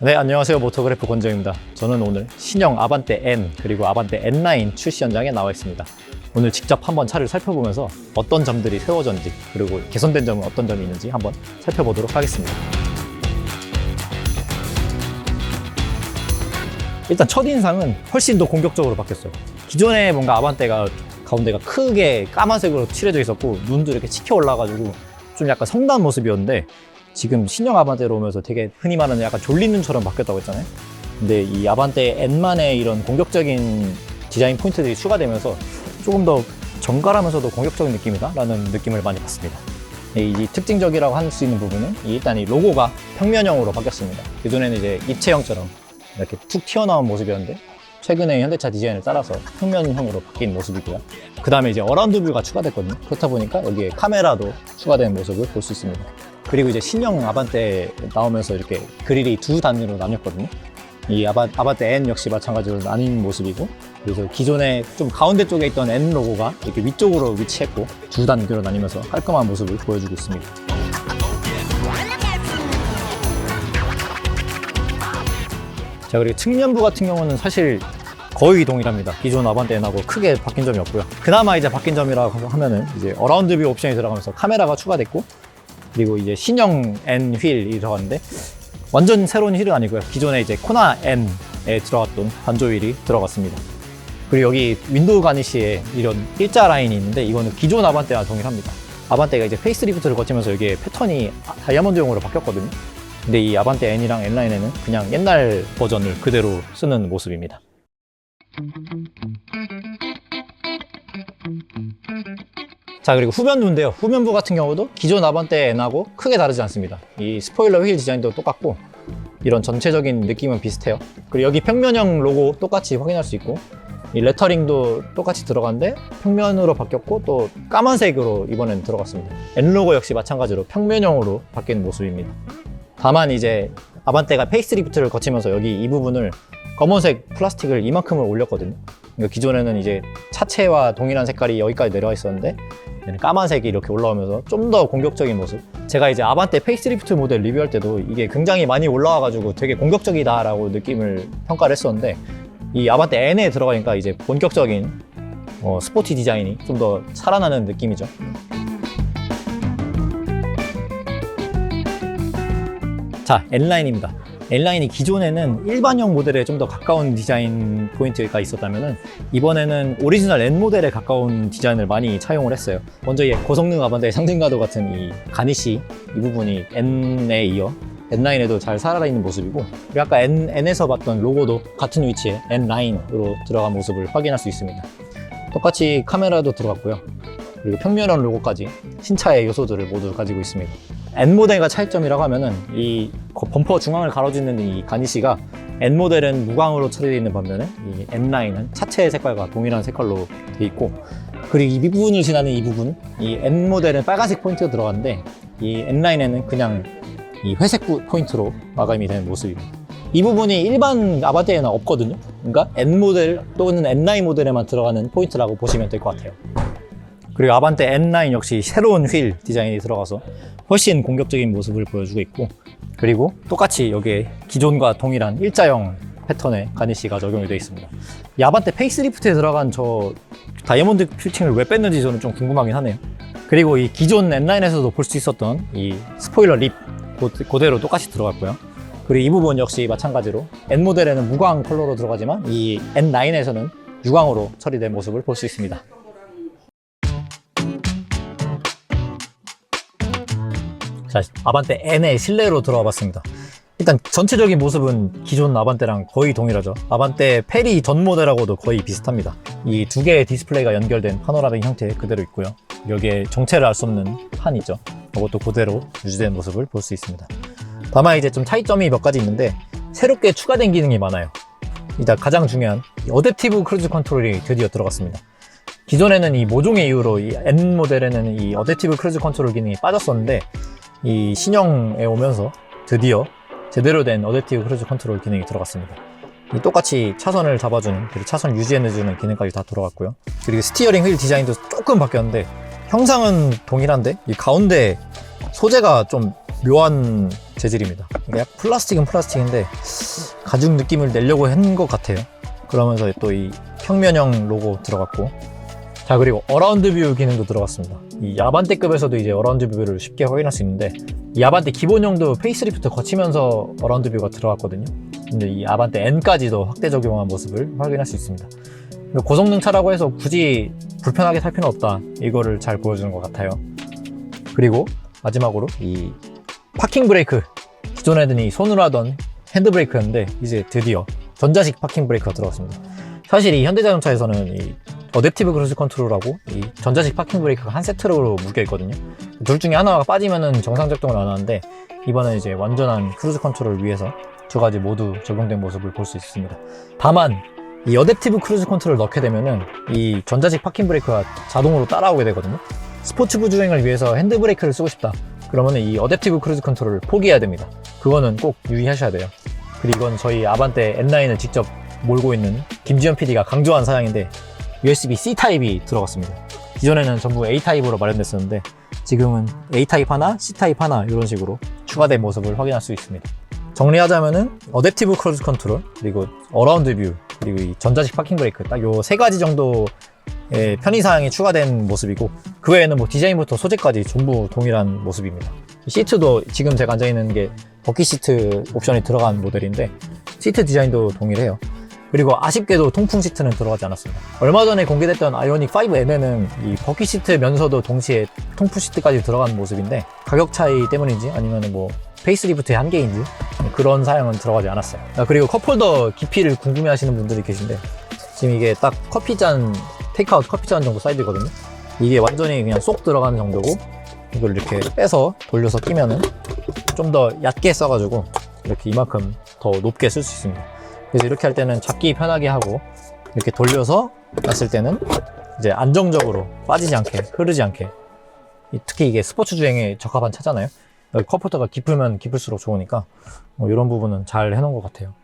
네, 안녕하세요. 모토그래프 권정입니다. 저는 오늘 신형 아반떼 N 그리고 아반떼 N9 출시 현장에 나와 있습니다. 오늘 직접 한번 차를 살펴보면서 어떤 점들이 세워졌는지 그리고 개선된 점은 어떤 점이 있는지 한번 살펴보도록 하겠습니다. 일단 첫인상은 훨씬 더 공격적으로 바뀌었어요. 기존에 뭔가 아반떼가 가운데가 크게 까만색으로 칠해져 있었고 눈도 이렇게 치켜 올라가지고 좀 약간 성난 모습이었는데 지금 신형 아반떼로 오면서 되게 흔히 말하는 약간 졸린 눈처럼 바뀌었다고 했잖아요. 근데 이 아반떼 N만의 이런 공격적인 디자인 포인트들이 추가되면서 조금 더 정갈하면서도 공격적인 느낌이다 라는 느낌을 많이 받습니다. 이, 이 특징적이라고 할 수 있는 부분은 이 일단 이 로고가 평면형으로 바뀌었습니다. 그전에는 이제 입체형처럼 이렇게 툭 튀어나온 모습이었는데 최근에 현대차 디자인을 따라서 평면형으로 바뀐 모습이고요. 그 다음에 이제 어라운드 뷰가 추가됐거든요. 그렇다 보니까 여기에 카메라도 추가된 모습을 볼 수 있습니다. 그리고 이제 신형 아반떼 나오면서 이렇게 그릴이 두 단위로 나뉘었거든요. 이 아바, 아반떼 N 역시 마찬가지로 나뉜 모습이고 그래서 기존에 좀 가운데 쪽에 있던 N 로고가 이렇게 위쪽으로 위치했고 두 단계로 나뉘면서 깔끔한 모습을 보여주고 있습니다. 자 그리고 측면부 같은 경우는 사실 거의 동일합니다. 기존 아반떼 N하고 크게 바뀐 점이 없고요. 그나마 이제 바뀐 점이라고 하면은 이제 어라운드 뷰 옵션이 들어가면서 카메라가 추가됐고 그리고 이제 신형 N 휠이 들어갔는데 완전 새로운 휠은 아니고요. 기존에 이제 코나 N에 들어갔던 반조 휠이 들어갔습니다. 그리고 여기 윈도우 가니시에 이런 일자 라인이 있는데 이거는 기존 아반떼와 동일합니다. 아반떼가 이제 페이스리프트를 거치면서 이게 패턴이 다이아몬드용으로 바뀌었거든요. 근데 이 아반떼 N이랑 N라인에는 그냥 옛날 버전을 그대로 쓰는 모습입니다. 자 그리고 후면부인데요. 후면부 같은 경우도 기존 아반떼 N하고 크게 다르지 않습니다. 이 스포일러 휠 디자인도 똑같고 이런 전체적인 느낌은 비슷해요. 그리고 여기 평면형 로고 똑같이 확인할 수 있고 이 레터링도 똑같이 들어갔는데 평면으로 바뀌었고 또 까만색으로 이번엔 들어갔습니다. N 로고 역시 마찬가지로 평면형으로 바뀐 모습입니다. 다만 이제 아반떼가 페이스리프트를 거치면서 여기 이 부분을 검은색 플라스틱을 이만큼을 올렸거든요. 그러니까 기존에는 이제 차체와 동일한 색깔이 여기까지 내려와 있었는데 까만색이 이렇게 올라오면서 좀 더 공격적인 모습. 제가 이제 아반떼 페이스리프트 모델 리뷰할 때도 이게 굉장히 많이 올라와가지고 되게 공격적이다라고 느낌을 평가를 했었는데 이 아반떼 N에 들어가니까 이제 본격적인 어, 스포티 디자인이 좀 더 살아나는 느낌이죠. 자, N라인입니다. N라인이 기존에는 일반형 모델에 좀 더 가까운 디자인 포인트가 있었다면 이번에는 오리지널 N 모델에 가까운 디자인을 많이 차용을 했어요. 먼저 이 고성능 아반떼의 상징과도 같은 이 가니시 이 부분이 N에 이어 N9에도 잘 살아있는 모습이고 그리고 아까 N, N에서 봤던 로고도 같은 위치에 N9으로 들어간 모습을 확인할 수 있습니다. 똑같이 카메라도 들어갔고요. 그리고 평면형 로고까지 신차의 요소들을 모두 가지고 있습니다. N 모델과 차이점이라고 하면은 이 거- 범퍼 중앙을 가로짓는 이 가니시가 N 모델은 무광으로 처리되어 있는 반면에 이 N9은 차체의 색깔과 동일한 색깔로 되어 있고 그리고 이 부분을 지나는 이 부분 이 N 모델은 빨간색 포인트가 들어갔는데 이 N9에는 그냥 이 회색 부- 포인트로 마감이 되는 모습입니다. 이 부분이 일반 아반떼에는 없거든요. 그러니까 N 모델 또는 N9 모델에만 들어가는 포인트라고 보시면 될 것 같아요. 그리고 아반떼 N9 역시 새로운 휠 디자인이 들어가서 훨씬 공격적인 모습을 보여주고 있고 그리고 똑같이 여기에 기존과 동일한 일자형 패턴의 가니시가 적용이 되어 있습니다. 이 아반떼 페이스리프트에 들어간 저 다이아몬드 퓨팅을 왜 뺐는지 저는 좀 궁금하긴 하네요. 그리고 이 기존 N9에서도 볼 수 있었던 이 스포일러 립 고- 그대로 똑같이 들어갔고요. 그리고 이 부분 역시 마찬가지로 N 모델에는 무광 컬러로 들어가지만 이 N9에서는 유광으로 처리된 모습을 볼 수 있습니다. 자, 아반떼 N의 실내로 들어와 봤습니다. 일단 전체적인 모습은 기존 아반떼랑 거의 동일하죠. 아반떼 페리 전 모델하고도 거의 비슷합니다. 이 두 개의 디스플레이가 연결된 파노라믹 형태 그대로 있고요. 여기에 정체를 알 수 없는 판이죠. 이것도 그대로 유지된 모습을 볼 수 있습니다. 다만 이제 좀 차이점이 몇 가지 있는데 새롭게 추가된 기능이 많아요. 일단 가장 중요한 이 어댑티브 크루즈 컨트롤이 드디어 들어갔습니다. 기존에는 이 모종의 이유로 이 N 모델에는 이 어댑티브 크루즈 컨트롤 기능이 빠졌었는데 이 신형에 오면서 드디어 제대로 된 어댑티브 크루즈 컨트롤 기능이 들어갔습니다. 이 똑같이 차선을 잡아주는 그리고 차선 유지해주는 기능까지 다 들어갔고요. 그리고 스티어링 휠 디자인도 조금 바뀌었는데 형상은 동일한데 이 가운데 소재가 좀 묘한 재질입니다. 이게 약 플라스틱은 플라스틱인데 가죽 느낌을 내려고 한 것 같아요. 그러면서 또 이 평면형 로고 들어갔고 자 그리고 어라운드 뷰 기능도 들어갔습니다. 이 야반떼급에서도 이제 어라운드 뷰를 쉽게 확인할 수 있는데 이 야반떼 기본형도 페이스리프트 거치면서 어라운드 뷰가 들어갔거든요. 근데 이 야반떼 N까지도 확대 적용한 모습을 확인할 수 있습니다. 고성능 차라고 해서 굳이 불편하게 탈 필요는 없다. 이거를 잘 보여주는 것 같아요. 그리고 마지막으로 이 파킹 브레이크 기존에는 이 손으로 하던 핸드 브레이크였는데 이제 드디어 전자식 파킹 브레이크가 들어갔습니다. 사실 이 현대자동차에서는 이 어댑티브 크루즈 컨트롤하고 이 전자식 파킹 브레이크가 한 세트로 묶여 있거든요. 둘 중에 하나가 빠지면은 정상 작동을 안 하는데 이번에 이제 완전한 크루즈 컨트롤을 위해서 두 가지 모두 적용된 모습을 볼 수 있습니다. 다만 이 어댑티브 크루즈 컨트롤을 넣게 되면은 이 전자식 파킹 브레이크가 자동으로 따라오게 되거든요. 스포츠부 주행을 위해서 핸드 브레이크를 쓰고 싶다. 그러면은 이 어댑티브 크루즈 컨트롤을 포기해야 됩니다. 그거는 꼭 유의하셔야 돼요. 그리고 이건 저희 아반떼 N9을 직접 몰고 있는 김지현 PD가 강조한 사양인데 USB-C 타입이 들어갔습니다. 기존에는 전부 A 타입으로 마련됐었는데 지금은 A 타입 하나, C 타입 하나 이런 식으로 추가된 모습을 확인할 수 있습니다. 정리하자면은 어댑티브 크루즈 컨트롤 그리고 어라운드 뷰 그리고 이 전자식 파킹 브레이크 딱 요 세 가지 정도의 편의 사양이 추가된 모습이고 그 외에는 뭐 디자인부터 소재까지 전부 동일한 모습입니다. 시트도 지금 제가 앉아 있는 게 버킷 시트 옵션이 들어간 모델인데 시트 디자인도 동일해요. 그리고 아쉽게도 통풍 시트는 들어가지 않았습니다. 얼마 전에 공개됐던 아이오닉 5M에는 이 버킷 시트면서도 동시에 통풍 시트까지 들어간 모습인데 가격 차이 때문인지 아니면 뭐 페이스리프트의 한계인지 그런 사양은 들어가지 않았어요. 아, 그리고 컵홀더 깊이를 궁금해 하시는 분들이 계신데 지금 이게 딱 커피잔, 테이크아웃 커피잔 정도 사이즈거든요. 이게 완전히 그냥 쏙 들어가는 정도고 이걸 이렇게 빼서 돌려서 끼면은 좀 더 얕게 써가지고 이렇게 이만큼 더 높게 쓸 수 있습니다. 그래서 이렇게 할 때는 잡기 편하게 하고 이렇게 돌려서 놨을 때는 이제 안정적으로 빠지지 않게 흐르지 않게 이- 특히 이게 스포츠 주행에 적합한 차잖아요. 컵홀더가 깊으면 깊을수록 좋으니까 뭐 이런 부분은 잘 해놓은 것 같아요.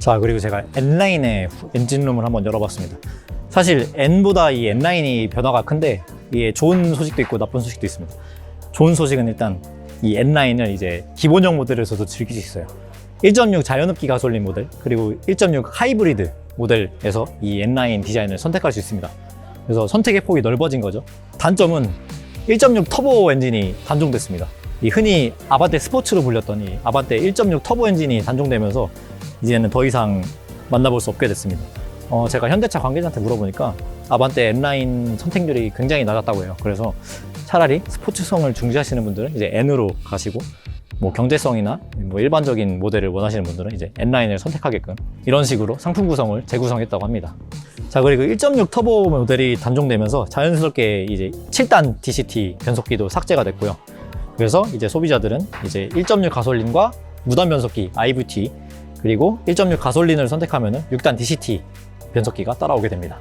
자 그리고 제가 N9의 엔진룸을 한번 열어봤습니다. 사실 N보다 이 N9이 변화가 큰데 이게 좋은 소식도 있고 나쁜 소식도 있습니다. 좋은 소식은 일단 이 N9을 이제 기본형 모델에서도 즐길 수 있어요. 1.6 자연흡기 가솔린 모델 그리고 1.6 하이브리드 모델에서 이 N9 디자인을 선택할 수 있습니다. 그래서 선택의 폭이 넓어진 거죠. 단점은 1.6 터보 엔진이 단종됐습니다. 이 흔히 아반떼 스포츠로 불렸던 이 아반떼 1.6 터보 엔진이 단종되면서 이제는 더 이상 만나볼 수 없게 됐습니다. 어, 제가 현대차 관계자한테 물어보니까 아반떼 N9 선택률이 굉장히 낮았다고 해요. 그래서 차라리 스포츠성을 중시하시는 분들은 이제 N으로 가시고 뭐 경제성이나 뭐 일반적인 모델을 원하시는 분들은 이제 N9을 선택하게끔 이런 식으로 상품 구성을 재구성했다고 합니다. 자 그리고 1.6 터보 모델이 단종되면서 자연스럽게 이제 7단 DCT 변속기도 삭제가 됐고요. 그래서 이제 소비자들은 이제 1.6 가솔린과 무단 변속기 IVT 그리고 1.6 가솔린을 선택하면 6단 DCT 변속기가 따라오게 됩니다.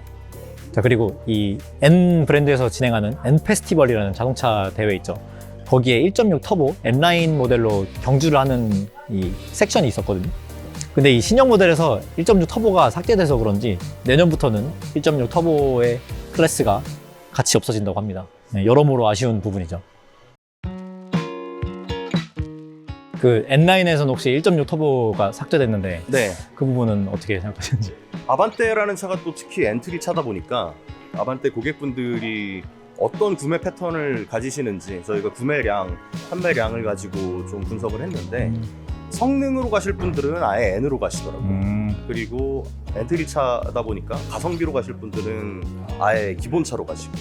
자 그리고 이 N 브랜드에서 진행하는 N 페스티벌이라는 자동차 대회 있죠. 거기에 1.6 터보 N9 모델로 경주를 하는 이 섹션이 있었거든요. 근데 이 신형 모델에서 1.6 터보가 삭제돼서 그런지 내년부터는 1.6 터보의 클래스가 같이 없어진다고 합니다. 네, 여러모로 아쉬운 부분이죠. 그 N9에서는 혹시 1.6 터보가 삭제됐는데 네. 그 부분은 어떻게 생각하시는지? 아반떼라는 차가 또 특히 엔트리 차다 보니까 아반떼 고객분들이 어떤 구매 패턴을 가지시는지 저희가 구매량, 판매량을 가지고 좀 분석을 했는데 성능으로 가실 분들은 아예 N으로 가시더라고요. 음, 그리고 엔트리 차다 보니까 가성비로 가실 분들은 아예 기본차로 가시고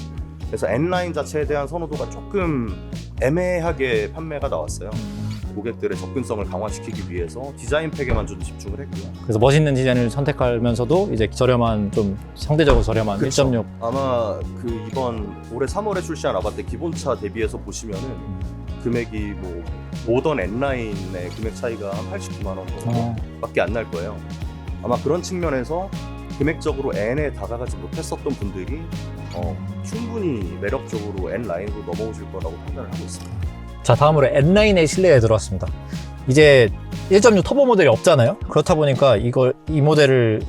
그래서 N라인 자체에 대한 선호도가 조금 애매하게 판매가 나왔어요. 고객들의 접근성을 강화시키기 위해서 디자인 팩에만 좀 집중을 했고요. 그래서 멋있는 디자인을 선택하면서도 이제 저렴한 좀 상대적으로 저렴한 그쵸. 1.6 아마 그 이번 올해 3월에 출시한 아반떼 기본차 대비해서 보시면은 금액이 뭐 모던 N라인의 금액 차이가 한 89만 원 어, 정도밖에 안 날 거예요. 아마 그런 측면에서 금액적으로 N에 다가가지 못했었던 분들이 어, 충분히 매력적으로 N 라인으로 넘어오실 거라고 판단을 하고 있습니다. 자 다음으로 N9의 실내에 들어왔습니다. 이제 1.6 터보 모델이 없잖아요. 그렇다 보니까 이걸 이 모델을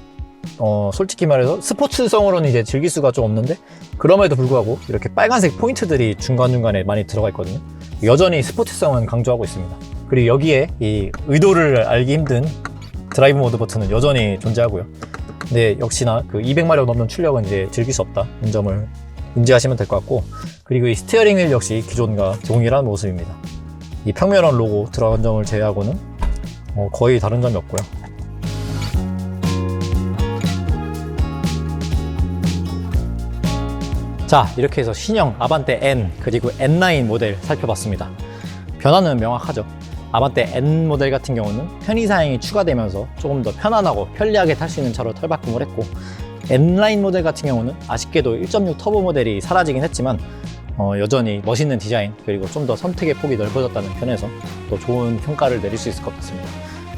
어, 솔직히 말해서 스포츠성으로는 이제 즐길 수가 좀 없는데 그럼에도 불구하고 이렇게 빨간색 포인트들이 중간중간에 많이 들어가 있거든요. 여전히 스포츠성은 강조하고 있습니다. 그리고 여기에 이 의도를 알기 힘든 드라이브 모드 버튼은 여전히 존재하고요. 근데 역시나 그 200마력 넘는 출력은 이제 즐길 수 없다. 이 점을 인지하시면 될 것 같고 그리고 이 스티어링 휠 역시 기존과 동일한 모습입니다. 이 평면원 로고 들어간 점을 제외하고는 어, 거의 다른 점이 없고요. 자, 이렇게 해서 신형 아반떼 N 그리고 N9 모델 살펴봤습니다. 변화는 명확하죠. 아반떼 N 모델 같은 경우는 편의사양이 추가되면서 조금 더 편안하고 편리하게 탈 수 있는 차로 탈바꿈을 했고 N9 모델 같은 경우는 아쉽게도 1.6 터보 모델이 사라지긴 했지만 어, 여전히 멋있는 디자인 그리고 좀 더 선택의 폭이 넓어졌다는 편에서 또 좋은 평가를 내릴 수 있을 것 같습니다.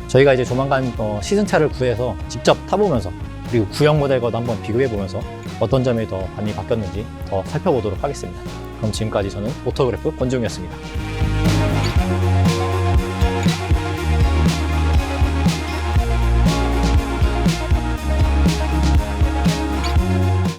저희가 이제 조만간 어, 시승차를 구해서 직접 타보면서 그리고 구형 모델과도 한번 비교해 보면서 어떤 점이 더 많이 바뀌었는지 더 살펴보도록 하겠습니다. 그럼 지금까지 저는 오토그래프 권지웅이었습니다.